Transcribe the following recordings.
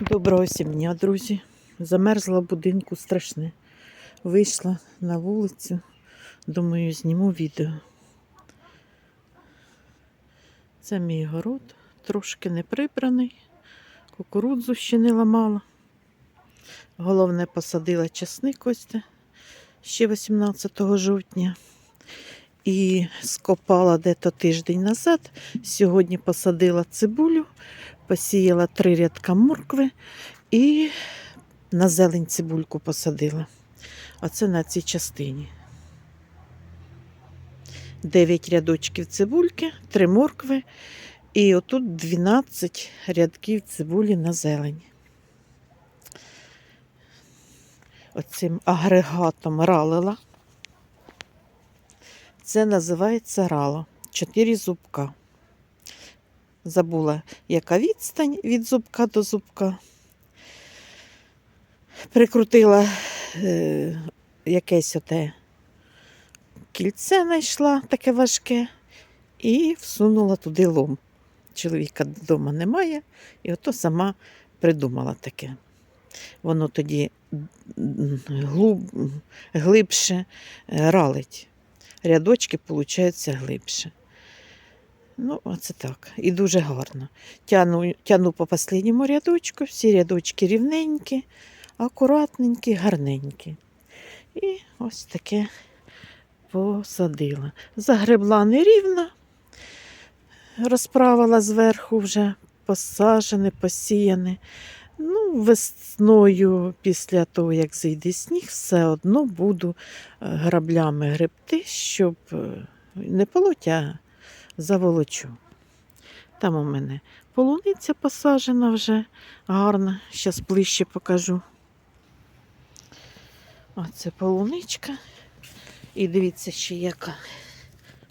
Доброго всім дня, друзі. Замерзла в будинку страшне. Вийшла на вулицю, думаю, зніму відео. Це мій город, трошки не прибраний, кукурудзу ще не ламала. Головне, посадила часник де, ще 18 жовтня. І скопала дето тиждень назад. Сьогодні посадила цибулю, посіяла три рядка моркви і на зелень цибульку посадила. Оце на цій частині. Дев'ять рядочків цибульки, три моркви. І отут 12 рядків цибулі на зелень. Оцим агрегатом ралила. Це називається рало. Чотири зубка. Забула, яка відстань від зубка до зубка. Прикрутила е, якесь оте кільце знайшла, таке важке, і всунула туди лом. Чоловіка вдома немає, і ото сама придумала таке. Воно тоді глуб, глибше е, ралить. Рядочки, виходить, глибше. Ну, оце так. І дуже гарно. Тяну, тяну по останньому рядочку, всі рядочки рівненькі, акуратненькі, гарненькі. І ось таке посадила. Загребла нерівно, розправила зверху вже посажене, посіяне. Ну, весною, після того, як зійде сніг, все одно буду е, граблями гребти, щоб е, не полоть, а заволочу. Там у мене полуниця посаджена вже гарна. Зараз ближче покажу. Оце полуничка. І дивіться, ще яка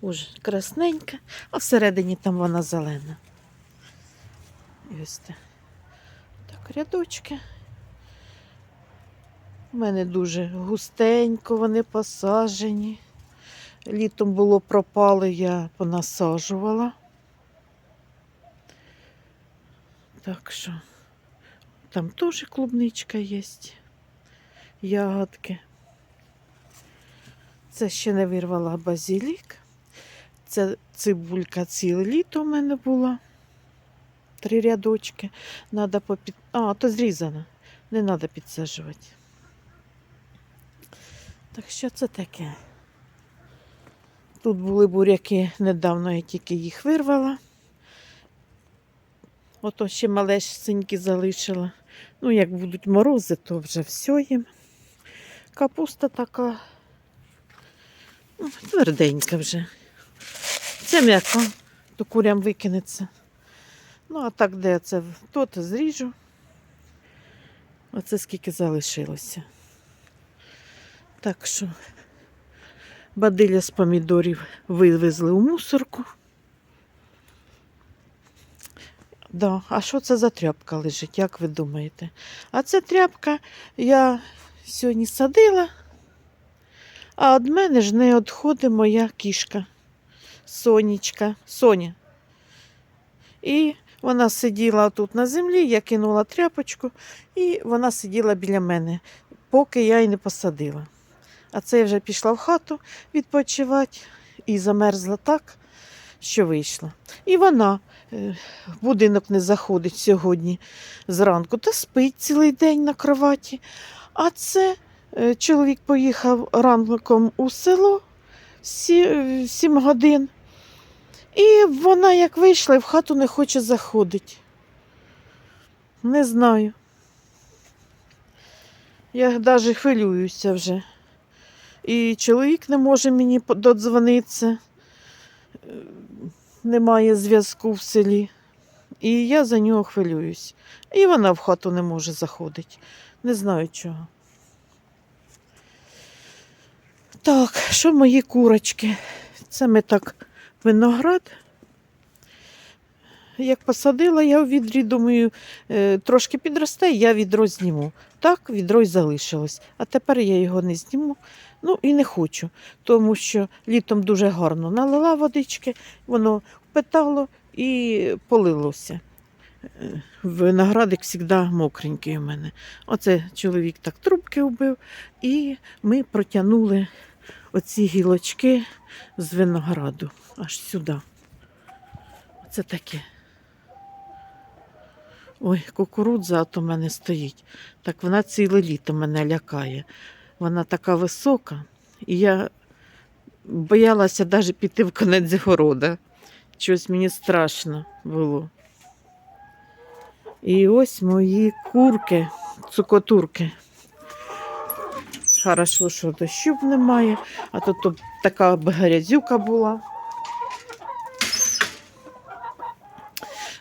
уже красненька, а всередині там вона зелена. І ось так. Так, рядочки. У мене дуже густенько вони посаджені. Літом було пропало, я понасаджувала. Так що там теж клубничка є. Ягодки. Це ще не вирвала базилік. Це цибулька ціле літо у мене була. Три рядочки. Надо попід... А, то зрізана. Не треба підсаджувати. Так що це таке? Тут були буряки, недавно я тільки їх вирвала. Ото ще малесенькі залишила. Ну, як будуть морози, то вже все їм. Капуста така ну, тверденька вже. Це м'яко, то курям викинеться. Ну, а так, де це тут зріжу. Оце скільки залишилося. Так що бадиля з помідорів вивезли у мусорку. Да. А що це за тряпка лежить, як ви думаєте? А це тряпка я сьогодні садила, а від мене ж не відходить моя кішка. Сонечка, Соня. І вона сиділа тут на землі, я кинула тряпочку, і вона сиділа біля мене, поки я її не посадила. А це я вже пішла в хату відпочивати і замерзла так, що вийшла. І вона е, в будинок не заходить сьогодні зранку, та спить цілий день на кроваті. А це е, чоловік поїхав ранком у село сі- сім годин. І вона як вийшла в хату не хоче заходити. Не знаю. Я навіть хвилююся вже. І чоловік не може мені додзвонитися. Е, Немає зв'язку в селі. І я за нього хвилююсь. І вона в хату не може заходити. Не знаю чого. Так, що мої курочки? Це ми так виноград. Як посадила, я в відрі, думаю, е, трошки підросте, я відро зніму. Так, відро й залишилось. А тепер я його не зніму. Ну і не хочу, тому що літом дуже гарно налила водички, воно впитало і полилося. е, виноградик завжди мокренький у мене. Оце чоловік так трубки вбив, і ми протягнули оці гілочки з винограду аж сюди. Оце таке. Ой, кукурудза от у мене стоїть. Так вона ціле літо мене лякає. Вона така висока, і я боялася навіть піти в конець города. Щось мені страшно було. І ось мої курки, цукотурки. Хорошо, що дощу немає, а то, то така грязюка була.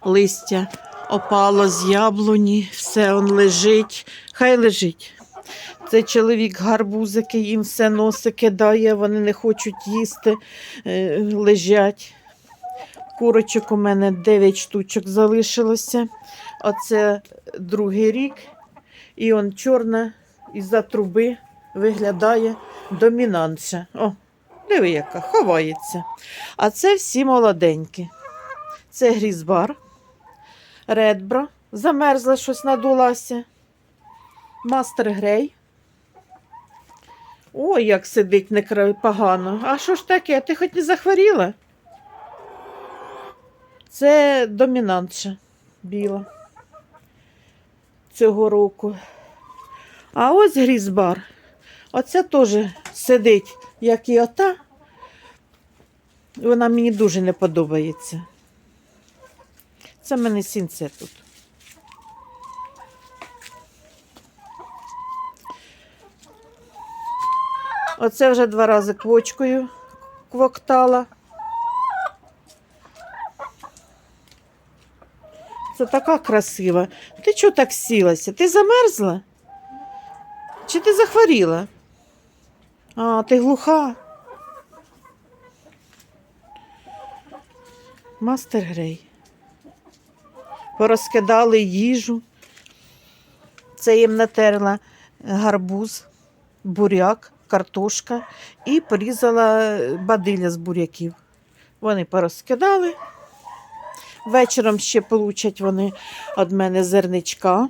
Листя опало з яблуні, все он лежить. Хай лежить. Це чоловік гарбузики, їм все носи кидає, вони не хочуть їсти, е, лежать. Курочок у мене 9 штучок залишилося. Оце другий рік. І он чорна із-за труби виглядає домінантша. О, диви, яка ховається. А це всі молоденькі. Це грізбар, редбра, замерзла щось надулася. Мастер Грей. Ой, як сидить не погано. А що ж таке? Ти хоч не захворіла? Це домінантша біла цього року. А ось грізбар. Оце теж сидить, як і ота. Вона мені дуже не подобається. Це в мене сінце тут. Оце вже два рази квочкою квоктала. Це така красива. Ти чого так сілася? Ти замерзла? Чи ти захворіла? А, ти глуха. Мастер Грей. Порозкидали їжу. Це їм натерла гарбуз, буряк, картошка і порізала бадилля з буряків. Вони порозкидали. Вечором ще получать вони від мене зерничка.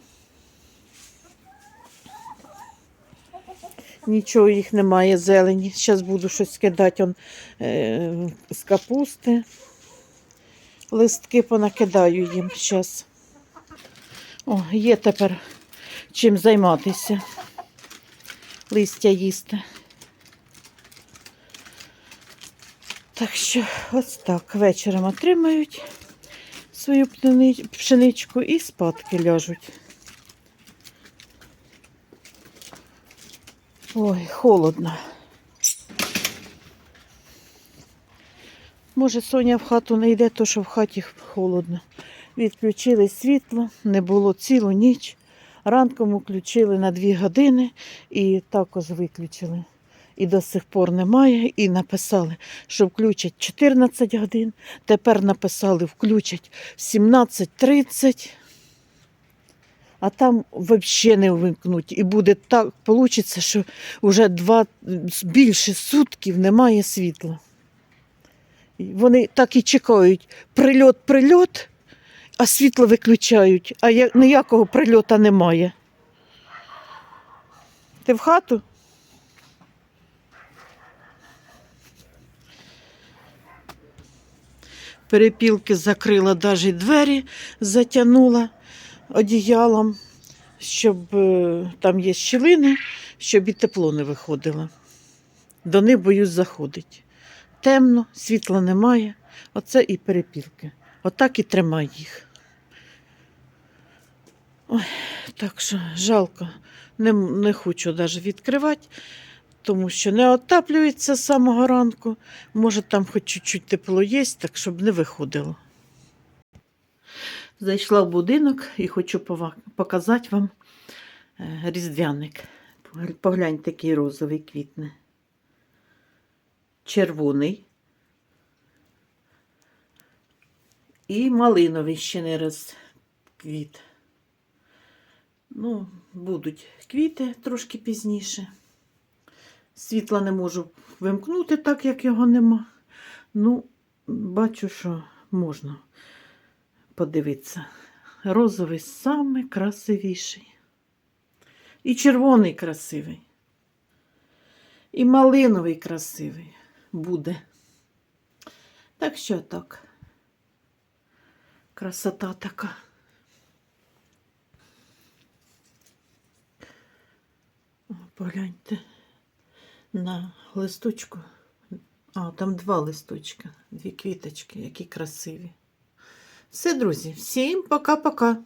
Нічого їх немає зелені. Зараз буду щось кидати он, е, з капусти. Листки понакидаю їм зараз. О, є тепер чим займатися. Листя їсти. Так що ось так вечором отримають свою пшеничку і спадки ляжуть. Ой, холодно. Може, Соня в хату не йде, то що в хаті холодно. Відключили світло, не було цілу ніч. Ранком включили на 2 години і також виключили. І до сих пор немає. І написали, що включать 14 годин. Тепер написали, включать в 17.30. А там взагалі не вимкнуть. І буде так, вийде, що вже два більше сутків немає світла. Вони так і чекають. Прильот, прильот, а світло виключають, а я- ніякого прильота немає. Ти в хату? Перепілки закрила, навіть двері затягнула одіялом, щоб е, там є щілини, щоб і тепло не виходило. До них боюсь заходить. Темно, світла немає. Оце і перепілки. Отак і тримай їх. Ой, так що жалко. Не, не хочу навіть відкривати, тому що не отаплюється з самого ранку. Може, там хоч чуть-чуть тепло є, так щоб не виходило. Зайшла в будинок і хочу показати вам е, різдвяник. Погляньте, який розовий квітне. Червоний. І малиновий ще не розквіт. Ну, будуть квіти трошки пізніше. Світла не можу вимкнути, так як його нема. Ну, бачу, що можна подивитися. розовий самий красивіший. І червоний красивий. І малиновий красивий буде. Так що так. Красота така. О, Погляньте на листочку. А, там два листочка, дві квіточки, які красиві. Все, друзі, всім пока-пока.